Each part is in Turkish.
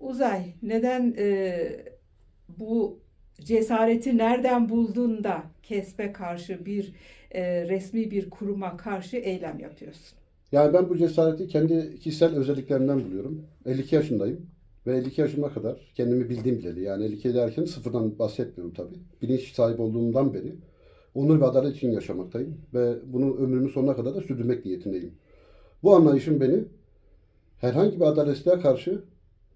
Uzay, neden e, bu cesareti nereden buldun da KESP'e karşı bir e, resmi bir kuruma karşı eylem yapıyorsun? Yani ben bu cesareti kendi kişisel özelliklerimden buluyorum. 52 yaşındayım ve 52 yaşıma kadar kendimi bildiğim bileli. Yani 52 derken sıfırdan bahsetmiyorum tabii. Bilinç sahibi olduğumdan beri onur ve adalet için yaşamaktayım ve bunu ömrümün sonuna kadar da sürdürmek niyetindeyim. Bu anlayışım beni herhangi bir adaletsizliğe karşı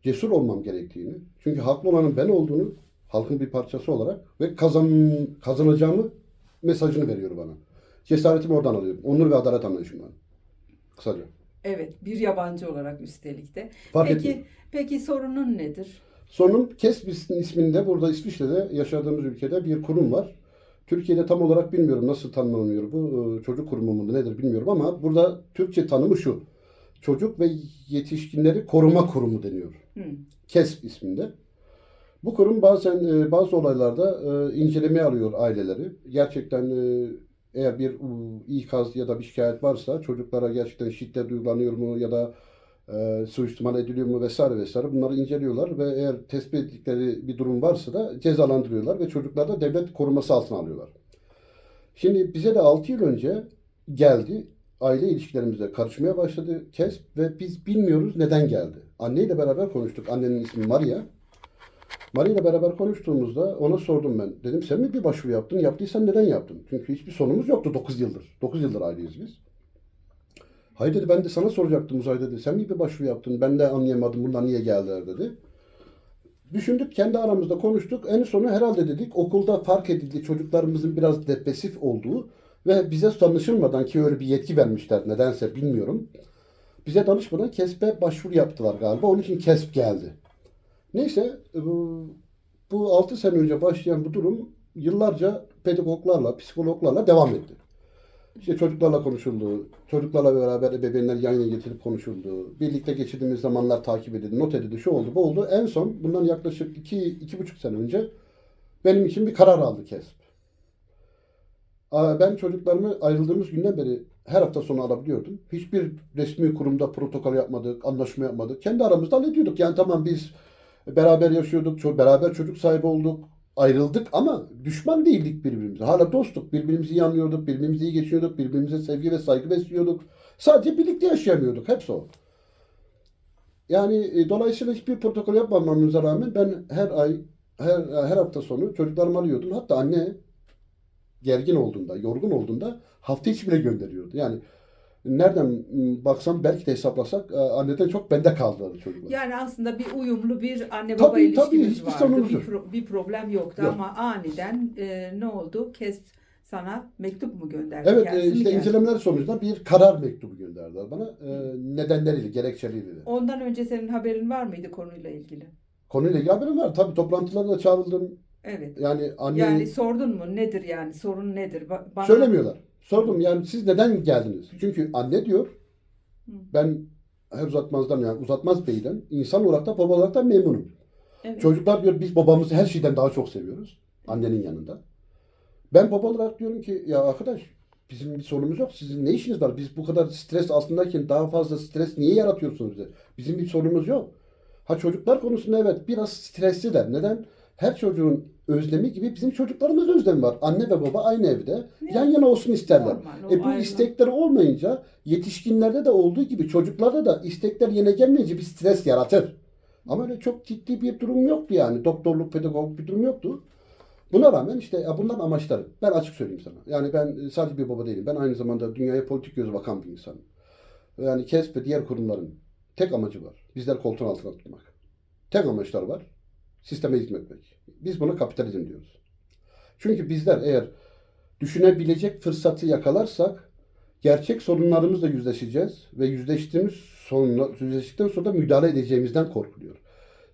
cesur olmam gerektiğini, çünkü haklı olanın ben olduğunu halkın bir parçası olarak ve kazan, kazanacağımı mesajını veriyor bana. Cesaretimi oradan alıyorum. Onur ve adalet anlayışımdan. Kısaca. Evet, bir yabancı olarak üstelik de. Fark Peki, etmiyor. peki sorunun nedir? Sonun KESB isminde burada İsviçre'de yaşadığımız ülkede bir kurum var. Türkiye'de tam olarak bilmiyorum nasıl tanımlanıyor bu e, çocuk kurumu mu nedir bilmiyorum ama burada Türkçe tanımı şu. Çocuk ve yetişkinleri koruma kurumu deniyor. Hı. KESB isminde. Bu kurum bazen e, bazı olaylarda e, incelemeye alıyor aileleri. Gerçekten e, eğer bir ikaz ya da bir şikayet varsa çocuklara gerçekten şiddet uygulanıyor mu ya da e, suistimal ediliyor mu vesaire vesaire bunları inceliyorlar ve eğer tespit ettikleri bir durum varsa da cezalandırıyorlar ve çocukları da devlet koruması altına alıyorlar. Şimdi bize de 6 yıl önce geldi. Aile ilişkilerimize karışmaya başladı KESP ve biz bilmiyoruz neden geldi. Anneyle beraber konuştuk. Annenin ismi Maria. Maria ile beraber konuştuğumuzda ona sordum ben. Dedim sen mi bir başvuru yaptın? Yaptıysan neden yaptın? Çünkü hiçbir sorunumuz yoktu 9 yıldır. 9 yıldır aileyiz biz. Hayır dedi ben de sana soracaktım Uzay dedi. Sen mi bir başvuru yaptın? Ben de anlayamadım bundan niye geldiler dedi. Düşündük kendi aramızda konuştuk. En sonu herhalde dedik okulda fark edildi çocuklarımızın biraz depresif olduğu ve bize danışılmadan ki öyle bir yetki vermişler nedense bilmiyorum. Bize danışmadan KESP'e başvuru yaptılar galiba. Onun için KESP geldi. Neyse bu, bu 6 sene önce başlayan bu durum yıllarca pedagoglarla, psikologlarla devam etti. İşte çocuklarla konuşuldu, çocuklarla beraber ebeveynler yan yana getirip konuşuldu. Birlikte geçirdiğimiz zamanlar takip edildi, not edildi, şu oldu, bu oldu. En son bundan yaklaşık iki, iki buçuk sene önce benim için bir karar aldı KESP. Ben çocuklarımı ayrıldığımız günden beri her hafta sonu alabiliyordum. Hiçbir resmi kurumda protokol yapmadık, anlaşma yapmadık. Kendi aramızda hallediyorduk. Yani tamam biz beraber yaşıyorduk, beraber çocuk sahibi olduk, ayrıldık ama düşman değildik birbirimize. Hala dostluk, birbirimizi iyi anlıyorduk, birbirimizi iyi geçiyorduk, birbirimize sevgi ve saygı besliyorduk. Sadece birlikte yaşayamıyorduk, hepsi o. Yani e, dolayısıyla hiçbir protokol yapmamamıza rağmen ben her ay, her, her hafta sonu çocuklarımı alıyordum. Hatta anne gergin olduğunda, yorgun olduğunda hafta içi bile gönderiyordu. Yani nereden m, baksam belki de hesaplasak anneden çok bende kaldılar çocuklar. Yani aslında bir uyumlu bir anne baba Tabii, tabii, ilişkimiz hiçbir vardı. Bir, pro- bir problem yoktu Yok. ama aniden e, ne oldu? KESP sana mektup mu gönderdi? Evet e, işte gelsin? incelemeler sonucunda bir karar mektubu gönderdiler bana. E, nedenleriyle, gerekçeleriyle. Ondan önce senin haberin var mıydı konuyla ilgili? Konuyla ilgili haberim var. Tabii toplantılara da çağrıldım. Evet. Yani anne Yani sordun mu nedir yani sorun nedir? Ba- Bana... söylemiyorlar. Sordum yani siz neden geldiniz? Çünkü anne diyor ben her uzatmazdan yani uzatmaz beyden insan olarak da baba olarak da memnunum. Evet. Çocuklar diyor biz babamızı her şeyden daha çok seviyoruz. Annenin yanında. Ben baba olarak diyorum ki ya arkadaş bizim bir sorunumuz yok. Sizin ne işiniz var? Biz bu kadar stres altındayken daha fazla stres niye yaratıyorsunuz bize? Bizim bir sorunumuz yok. Ha çocuklar konusunda evet biraz stresliler. Neden? Her çocuğun özlemi gibi bizim çocuklarımız özlemi var. Anne ve baba aynı evde yan yana olsun isterler. Normal, E bu ayrı. istekleri olmayınca yetişkinlerde de olduğu gibi çocuklarda da istekler yerine gelmeyince bir stres yaratır. Ama öyle çok ciddi bir durum yoktu yani. Doktorluk, pedagog bir durum yoktu. Buna rağmen işte bundan amaçlarım. Ben açık söyleyeyim sana. Yani ben sadece bir baba değilim. Ben aynı zamanda dünyaya politik göz bakan bir insanım. Yani KESP ve diğer kurumların tek amacı var. Bizler koltuğun altına tutmak. Tek amaçları var. Sisteme hizmet etmek. Biz buna kapitalizm diyoruz. Çünkü bizler eğer düşünebilecek fırsatı yakalarsak gerçek sorunlarımızla yüzleşeceğiz ve yüzleştiğimiz sorunla, yüzleştikten sonra da müdahale edeceğimizden korkuluyor.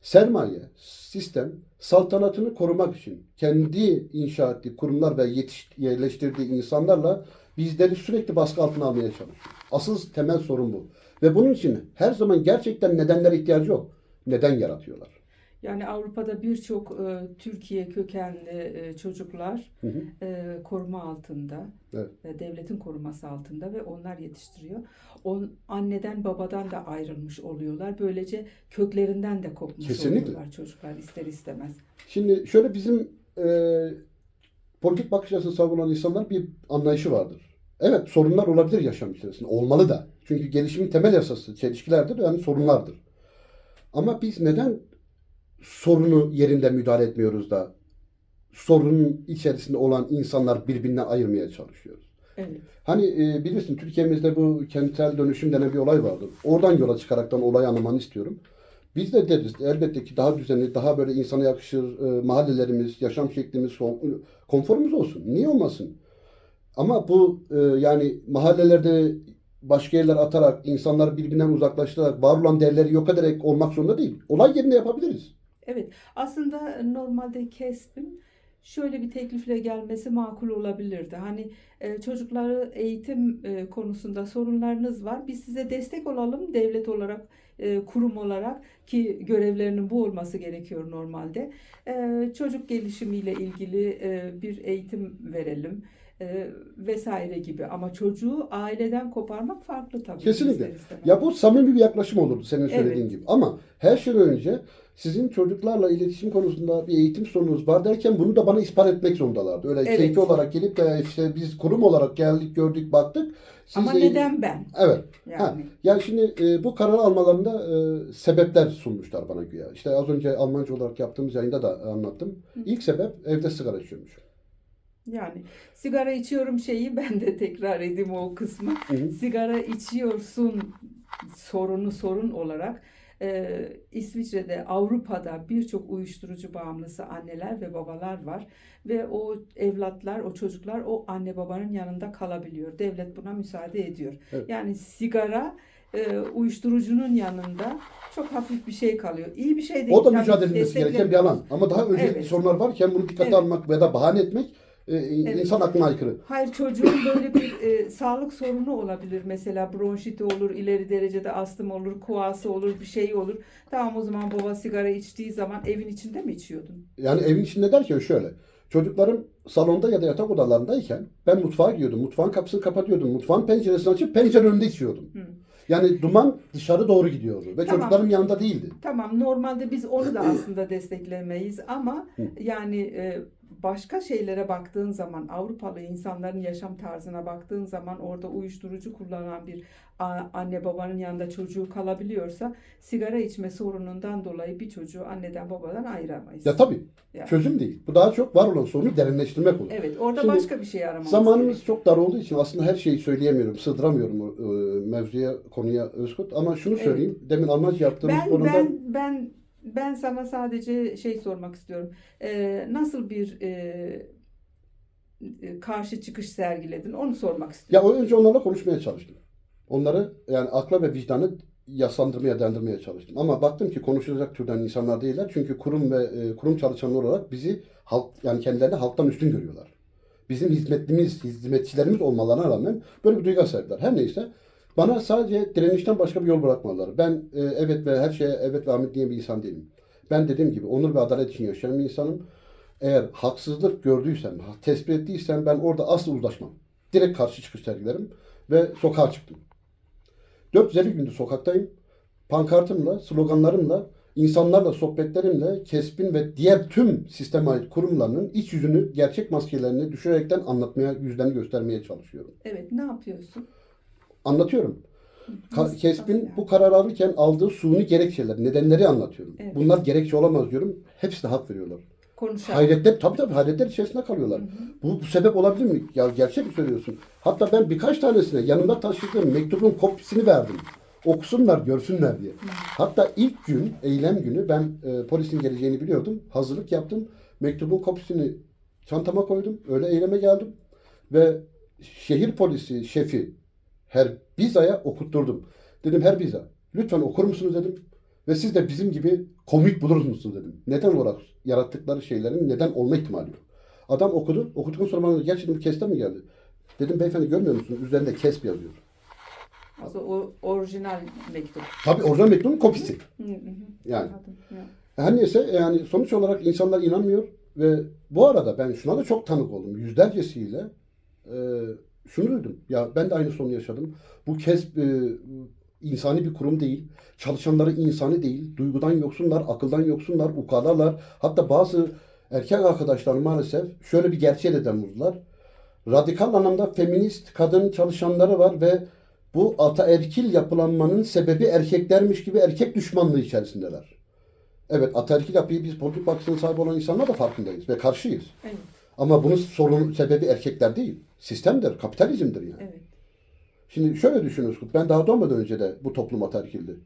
Sermaye, sistem saltanatını korumak için kendi inşa ettiği kurumlar ve yetiş, yerleştirdiği insanlarla bizleri sürekli baskı altına almaya çalışıyor. Asıl temel sorun bu. Ve bunun için her zaman gerçekten nedenlere ihtiyacı yok. Neden yaratıyorlar? Yani Avrupa'da birçok e, Türkiye kökenli e, çocuklar Hı hı. e, koruma altında, Evet. e, devletin koruması altında ve onlar yetiştiriyor. On, anneden babadan da ayrılmış oluyorlar. Böylece köklerinden de kopmuş Kesinlikle. oluyorlar çocuklar ister istemez. Şimdi şöyle bizim e, politik bakış açısı savunan insanlar bir anlayışı vardır. Evet sorunlar olabilir yaşam içerisinde. Olmalı da. Çünkü gelişimin temel yasası çelişkilerdir yani sorunlardır. Ama biz neden sorunu yerinde müdahale etmiyoruz da sorunun içerisinde olan insanlar birbirinden ayırmaya çalışıyoruz? Evet. Hani e, bilirsin Türkiye'mizde bu kentsel dönüşüm denen bir olay vardır. Oradan yola çıkaraktan olayı anlamanı istiyorum. Biz de deriz elbette ki daha düzenli, daha böyle insana yakışır e, mahallelerimiz, yaşam şeklimiz, kon- konforumuz olsun. Niye olmasın? Ama bu e, yani mahallelerde başka yerler atarak, insanları birbirinden uzaklaştırarak, var olan değerleri yok ederek olmak zorunda değil. Olay yerinde yapabiliriz. Evet, aslında normalde kesbin şöyle bir teklifle gelmesi makul olabilirdi. Hani e, çocukları eğitim e, konusunda sorunlarınız var. Biz size destek olalım devlet olarak, e, kurum olarak ki görevlerinin bu olması gerekiyor normalde. E, çocuk gelişimiyle ilgili e, bir eğitim verelim. e, vesaire gibi ama çocuğu aileden koparmak farklı tabii Kesinlikle. Ya bu samimi bir yaklaşım olurdu senin söylediğin Evet. gibi. Ama her şeyden önce sizin çocuklarla iletişim konusunda bir eğitim sorununuz var derken bunu da bana ispat etmek zorundalardı. Öyle Evet. keyfi olarak gelip de işte biz kurum olarak geldik, gördük, baktık. Siz ama de- neden ben? Evet. Yani Yani şimdi e, bu karar almalarında e, sebepler sunmuşlar bana güya. İşte az önce Almanca olarak yaptığımız yayında da anlattım. Hı. İlk sebep evde sigara içiyormuş. Yani sigara içiyorum şeyi ben de tekrar edeyim o kısmı. Hı hı. Sigara içiyorsun sorunu sorun olarak e, İsviçre'de, Avrupa'da birçok uyuşturucu bağımlısı anneler ve babalar var ve o evlatlar, o çocuklar o anne babanın yanında kalabiliyor. Devlet buna müsaade ediyor. Evet. Yani sigara e, uyuşturucunun yanında çok hafif bir şey kalıyor. İyi bir şey değil. O da mücadele edilmesi gereken bir alan. Ama daha önce Evet. sorunlar varken bunu dikkate Evet. almak ya da bahane etmek e, insan aklına aykırı. Hayır çocuğun böyle bir e, sağlık sorunu olabilir. Mesela bronşiti olur, ileri derecede astım olur, kuası olur, bir şey olur. Tamam o zaman baba sigara içtiği zaman evin içinde mi içiyordun? Yani evin içinde derken şöyle. Çocuklarım salonda ya da yatak odalarındayken ben mutfağa gidiyordum. Mutfağın kapısını kapatıyordum. Mutfağın penceresini açıp pencere önünde içiyordum. Hı. Yani duman dışarı doğru gidiyordu. Ve Tamam. çocuklarım yanında değildi. Tamam normalde biz onu da aslında desteklemeyiz ama Hı. yani e, başka şeylere baktığın zaman Avrupalı insanların yaşam tarzına baktığın zaman orada uyuşturucu kullanan bir anne babanın yanında çocuğu kalabiliyorsa sigara içme sorunundan dolayı bir çocuğu anneden babadan ayıramayız. Ya tabii Yani. çözüm değil. Bu daha çok var olan sorunu derinleştirmek olur. Evet orada Şimdi başka bir şey aramamız Zamanımız gerekiyor. çok dar olduğu için aslında her şeyi söyleyemiyorum, sığdıramıyorum e, mevzuya, konuya Özkut. Ama şunu Evet. söyleyeyim, demin Almanca yaptığımız Ben konuda ben ben ben sana sadece şey sormak istiyorum. Ee, nasıl bir e, e, karşı çıkış sergiledin? Onu sormak ya istiyorum. o önce onlarla konuşmaya çalıştım. Onları yani akla ve vicdanı yaslandırmaya, dendirmeye çalıştım. Ama baktım ki konuşulacak türden insanlar değiller. Çünkü kurum ve e, kurum çalışanları olarak bizi halk yani kendilerini halktan üstün görüyorlar. Bizim hizmetlimiz, hizmetçilerimiz olmalarına rağmen böyle bir duyguya sahipler. Her neyse bana sadece direnişten başka bir yol bırakmadılar. Ben e, evet ve her şeye evet ve amin diye bir insan değilim. Ben dediğim gibi onur ve adalet için yaşayan bir insanım. Eğer haksızlık gördüysem, tespit ettiysem ben orada asla uzlaşmam. Direkt karşı çıkış sergilerim ve sokağa çıktım. 450 gündür sokaktayım. Pankartımla, sloganlarımla, insanlarla, sohbetlerimle, KESB'in ve diğer tüm sisteme ait kurumlarının iç yüzünü, gerçek maskelerini düşürerekten anlatmaya, yüzlerini göstermeye çalışıyorum. Evet ne yapıyorsun? Anlatıyorum. Ka- KESB'in bu karar alırken aldığı suni gerekçeler, nedenleri anlatıyorum. Evet. Bunlar gerekçe olamaz diyorum. Hepsi de hak veriyorlar. Konuşalım. Hayretler, tabii tabii hayretler içerisinde kalıyorlar. Hı hı. Bu, bu sebep olabilir mi? Ya gerçek mi söylüyorsun? Hatta ben birkaç tanesine yanımda taşıdığım mektubun kopyasını verdim. Okusunlar, görsünler diye. Hatta ilk gün, eylem günü ben e, polisin geleceğini biliyordum. Hazırlık yaptım. Mektubun kopyasını çantama koydum. Öyle eyleme geldim. Ve şehir polisi şefi her Biza'ya okutturdum. Dedim her Biza lütfen okur musunuz dedim. Ve siz de bizim gibi komik bulur musunuz dedim. Neden olarak yarattıkları şeylerin neden olma ihtimali yok. Adam okudu. Okuduktan sonra bana gerçekten bir kesme mi geldi? Dedim beyefendi görmüyor musunuz? Üzerinde kesp yazıyor. O, o orijinal mektup. Tabii orijinal mektubun. Hı hı. Yani. Her neyse yani sonuç olarak insanlar inanmıyor ve bu arada ben şuna da çok tanık oldum. Yüzlercesiyle e, şunu duydum. Ya ben de aynı sorunu yaşadım. Bu KESB e, insani bir kurum değil. Çalışanları insani değil. Duygudan yoksunlar, akıldan yoksunlar, ukalalar. Hatta bazı erkek arkadaşlar maalesef şöyle bir gerçeğe de dem vurdular. Radikal anlamda feminist kadın çalışanları var ve bu ataerkil yapılanmanın sebebi erkeklermiş gibi erkek düşmanlığı içerisindeler. Evet ataerkil yapıyı biz politik bakışına sahip olan insanlar da farkındayız ve karşıyız. Evet. Ama bunun sorun sebebi erkekler değil. Sistemdir, kapitalizmdir yani. Evet. Şimdi şöyle düşünüyoruz. Ben daha doğmadan önce de bu toplum ataerkildi.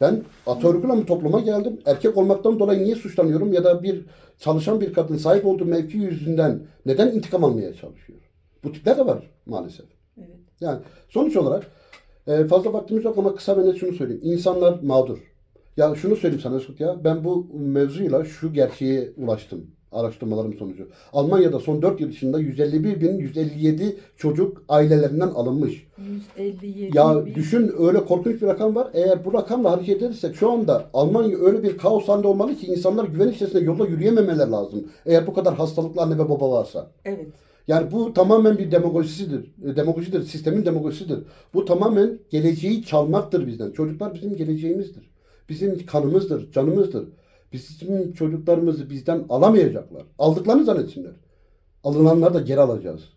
Ben ataerkil bir topluma geldim. Erkek olmaktan dolayı niye suçlanıyorum ya da bir çalışan bir kadın sahip olduğu mevki yüzünden neden intikam almaya çalışıyor? Bu tipler de var maalesef. Evet. Yani sonuç olarak e, fazla vaktimiz yok ama kısa ve net şunu söyleyeyim. İnsanlar mağdur. Ya şunu söyleyeyim sana Mesut ya. Ben bu mevzuyla şu gerçeğe ulaştım. Araştırmalarım sonucu. Almanya'da son 4 yıl içinde 151.157 çocuk ailelerinden alınmış. 157 Ya bin- düşün öyle korkunç bir rakam var. Eğer bu rakamla hareket edersek şu anda Almanya öyle bir kaos halinde olmalı ki insanlar güven içerisinde yolda yürüyememeler lazım. Eğer bu kadar hastalıklı anne ve baba varsa. Evet. Yani bu tamamen bir demagojisidir. E, Demagojidir. Sistemin demagojisidir. Bu tamamen geleceği çalmaktır bizden. Çocuklar bizim geleceğimizdir. Bizim kanımızdır, canımızdır. Bizim çocuklarımızı bizden alamayacaklar. Aldıklarını zannetsinler. Alınanları da geri alacağız.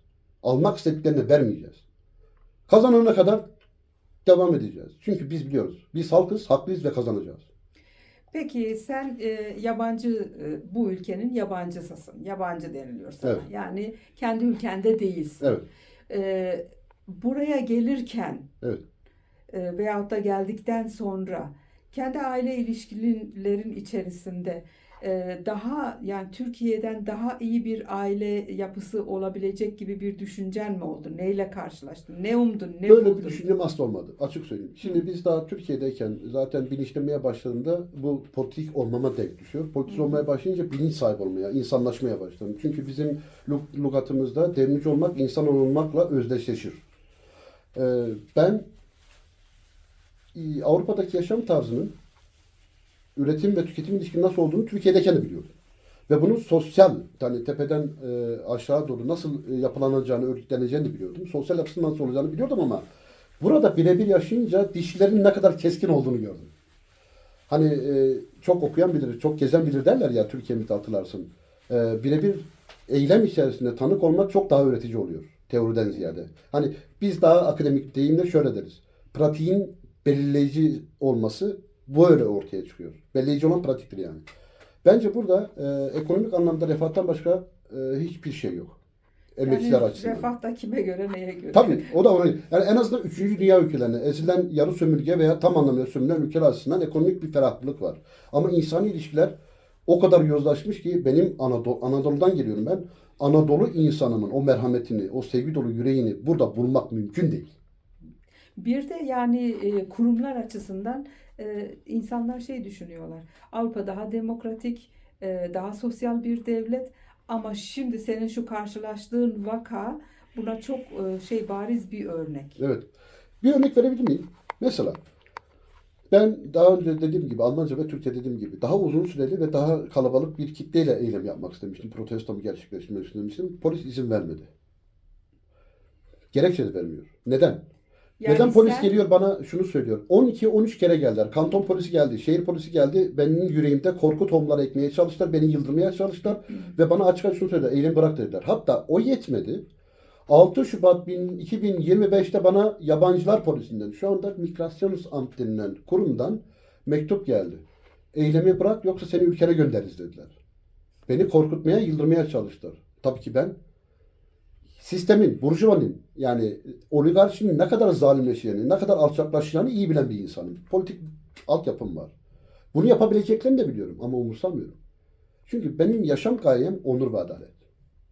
Almak istediklerini vermeyeceğiz. Kazanana kadar devam edeceğiz. Çünkü biz biliyoruz. Biz halkız, haklıyız ve kazanacağız. Peki sen e, yabancı e, bu ülkenin yabancısısın. Yabancı deniliyor sana. Evet. Yani kendi ülkende değilsin. Evet. E, buraya gelirken Evet. e, veyahut da geldikten sonra kendi aile ilişkilerin içerisinde e, daha yani Türkiye'den daha iyi bir aile yapısı olabilecek gibi bir düşüncen mi oldu? Neyle karşılaştın? Ne umdun? Ne Böyle buldun? bir düşüncem asla olmadı. Açık söyleyeyim. Şimdi biz daha Türkiye'deyken zaten bilinçlenmeye başladığımda bu politik olmama denk düşüyor. Politik Hı hı. olmaya başlayınca bilinç sahibi olmaya, insanlaşmaya başladım. Çünkü bizim lug- lügatımızda devrimci olmak insan olmakla özdeşleşir. Ee, ben Avrupa'daki yaşam tarzının üretim ve tüketim ilişkinin nasıl olduğunu Türkiye'deyken de biliyordum. Ve bunun sosyal, yani tepeden e, aşağı doğru nasıl e, yapılanacağını, örgütleneceğini de biliyordum. Sosyal yapısının nasıl olacağını biliyordum ama burada birebir yaşayınca dişlerin ne kadar keskin olduğunu gördüm. Hani e, çok okuyan bilir, çok gezen bilir derler ya Türkiye'mizde hatırlarsın. E, birebir eylem içerisinde tanık olmak çok daha öğretici oluyor teoriden ziyade. Hani biz daha akademik deyimle şöyle deriz. Pratiğin belirleyici olması böyle ortaya çıkıyor. Belirleyici olan pratiktir yani. Bence burada e, ekonomik anlamda refahtan başka e, hiçbir şey yok. Emekçiler yani açısından. refah da kime göre neye göre? Tabii o da ona. Yani en azından 3. dünya ülkelerine ezilen yarı sömürge veya tam anlamıyla sömürülen ülkeler açısından ekonomik bir ferahlık var. Ama insani ilişkiler o kadar yozlaşmış ki benim Anadolu, Anadolu'dan geliyorum ben. Anadolu insanının o merhametini, o sevgi dolu yüreğini burada bulmak mümkün değil. Bir de yani e, kurumlar açısından e, insanlar şey düşünüyorlar. Avrupa daha demokratik, e, daha sosyal bir devlet ama şimdi senin şu karşılaştığın vaka buna çok e, şey bariz bir örnek. Evet. Bir örnek verebilir miyim? Mesela ben daha önce dediğim gibi Almanca ve Türkçe dediğim gibi daha uzun süreli ve daha kalabalık bir kitleyle eylem yapmak istemiştim. Protestomu gerçekleştirmek istemiştim. Polis izin vermedi. Gerekçe de vermiyor. Neden? Yani Neden polis sen- geliyor bana şunu söylüyor. 12-13 kere geldiler. Kanton polisi geldi, şehir polisi geldi. Benim yüreğimde korku tohumları ekmeye çalıştılar. Beni yıldırmaya çalıştılar. Ve bana açık açık şunu söylediler. Eylem bırak dediler. Hatta o yetmedi. 6 Şubat bin- 2025'te bana yabancılar polisinden, şu anda Migrationsamt denilen kurumdan mektup geldi. Eylemi bırak yoksa seni ülkene göndeririz dediler. Beni korkutmaya, yıldırmaya çalıştılar. Tabii ki ben sistemin, burjuvanın yani oligarşinin ne kadar zalimleşeceğini, ne kadar alçaklaşacağını iyi bilen bir insanım. Politik altyapım var. Bunu yapabileceklerini de biliyorum ama umursamıyorum. Çünkü benim yaşam gayem onur ve adalet.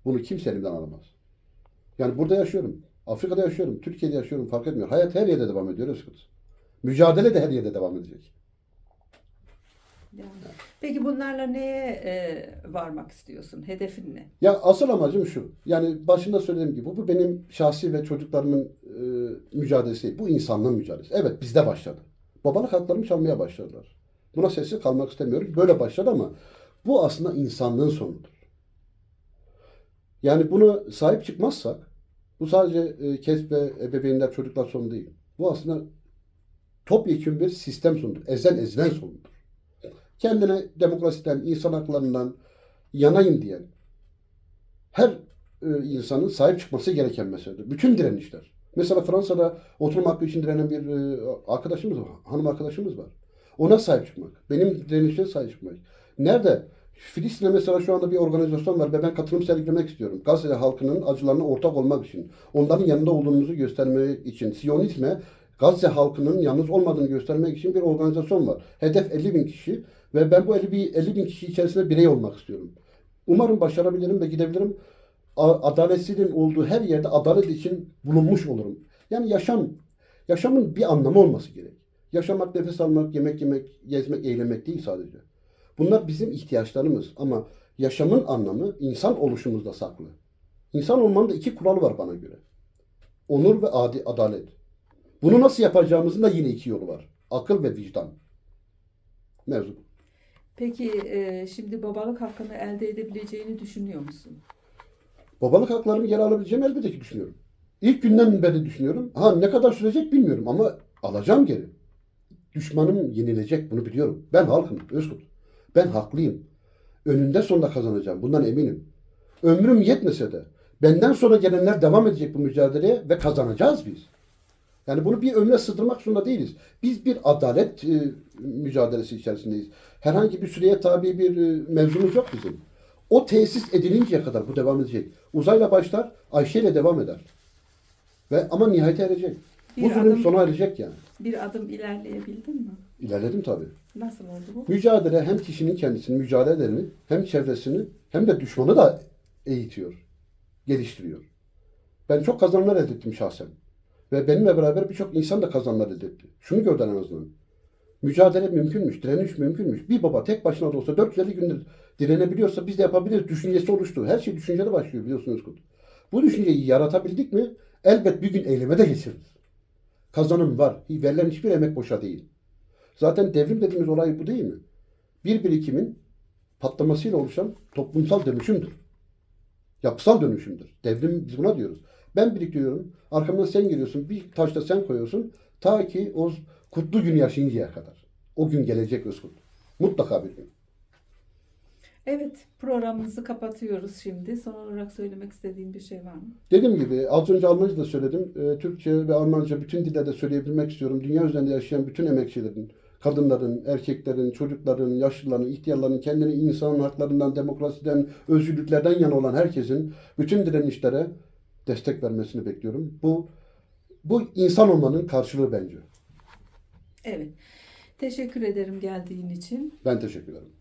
Bunu kimse elimden alamaz. Yani burada yaşıyorum. Afrika'da yaşıyorum. Türkiye'de yaşıyorum. Fark etmiyor. Hayat her yerde devam ediyor Özkut. Mücadele de her yerde devam edecek. Peki bunlarla neye e, varmak istiyorsun? Hedefin ne? Ya asıl amacım şu. Yani başında söylediğim gibi bu, benim şahsi ve çocuklarımın e, mücadelesi. Bu insanlığın mücadelesi. Evet bizde başladı. Babalık haklarımı çalmaya başladılar. Buna sessiz kalmak istemiyorum. Böyle başladı ama bu aslında insanlığın sonudur. Yani bunu sahip çıkmazsak bu sadece e, KESP ve ebeveynler, çocuklar sorunu değil. Bu aslında topyekun bir sistem sonudur. Ezen ezilen sonudur. Kendine demokrasiden, insan haklarından yanayım diyen her e, insanın sahip çıkması gereken meseledir. Bütün direnişler. Mesela Fransa'da oturma hakkı için direnen bir e, arkadaşımız var, hanım arkadaşımız var. Ona sahip çıkmak. Benim direnişe sahip çıkmak. Nerede? Filistin'de mesela şu anda bir organizasyon var ve ben katılım sergilemek istiyorum. Gazze halkının acılarına ortak olmak için. Onların yanında olduğumuzu göstermek için. Siyonizme Gazze halkının yalnız olmadığını göstermek için bir organizasyon var. Hedef 50 bin kişi ve ben bu 50 bin, 50 bin kişi içerisinde birey olmak istiyorum. Umarım başarabilirim ve gidebilirim. Adaletsizliğin olduğu her yerde adalet için bulunmuş olurum. Yani yaşam, yaşamın bir anlamı olması gerek. Yaşamak, nefes almak, yemek yemek, gezmek, eğlenmek değil sadece. Bunlar bizim ihtiyaçlarımız ama yaşamın anlamı insan oluşumuzda saklı. İnsan olmanın da iki kuralı var bana göre. Onur ve adi, adalet. Bunu nasıl yapacağımızın da yine iki yolu var. Akıl ve vicdan. Mevzu. Peki e, şimdi babalık hakkını elde edebileceğini düşünüyor musun? Babalık haklarımı geri alabileceğimi elbette ki düşünüyorum. İlk günden beri düşünüyorum. Ha ne kadar sürecek bilmiyorum ama alacağım geri. Düşmanım yenilecek bunu biliyorum. Ben halkım Özkut. Ben haklıyım. Önünde sonunda kazanacağım. Bundan eminim. Ömrüm yetmese de benden sonra gelenler devam edecek bu mücadeleye ve kazanacağız biz. Yani bunu bir ömre sığdırmak zorunda değiliz. Biz bir adalet e, mücadelesi içerisindeyiz. Herhangi bir süreye tabi bir e, mevzumuz yok bizim. O tesis edilinceye kadar bu devam edecek. Uzayla başlar, Ayşe ile devam eder. Ve ama nihayete erecek. Bu zulüm adım- sona erecek yani. Bir adım ilerleyebildin mi? İlerledim tabii. Nasıl oldu bu? Mücadele hem kişinin kendisini, mücadelelerini, hem çevresini, hem de düşmanı da eğitiyor, geliştiriyor. Ben çok kazanımlar elde ettim şahsen. Ve benimle beraber birçok insan da kazanımlar elde etti. Şunu gördüm en azından. Mücadele mümkünmüş, direniş mümkünmüş. Bir baba tek başına da olsa 450 gündür direnebiliyorsa biz de yapabiliriz. Düşüncesi oluştu. Her şey düşüncede başlıyor biliyorsunuz. Kut. Bu düşünceyi yaratabildik mi elbet bir gün eyleme de geçiririz. Kazanım var. Verilen hiçbir emek boşa değil. Zaten devrim dediğimiz olay bu değil mi? Bir birikimin patlamasıyla oluşan toplumsal dönüşümdür. Yapısal dönüşümdür. Devrim biz buna diyoruz. Ben biriktiriyorum. Arkamdan sen geliyorsun. Bir taşta sen koyuyorsun. Ta ki o kutlu gün yaşayıncaya kadar. O gün gelecek Özkut. Mutlaka bir gün. Evet, programımızı kapatıyoruz şimdi. Son olarak söylemek istediğin bir şey var mı? Dediğim gibi az önce Almanca da söyledim. Ee, Türkçe ve Almanca bütün dillerde söyleyebilmek istiyorum. Dünya üzerinde yaşayan bütün emekçilerin, kadınların, erkeklerin, çocukların, yaşlıların, ihtiyarların, kendini insan haklarından, demokrasiden, özgürlüklerden yana olan herkesin bütün direnişlere destek vermesini bekliyorum. Bu bu insan olmanın karşılığı bence. Evet. Teşekkür ederim geldiğin için. Ben teşekkür ederim.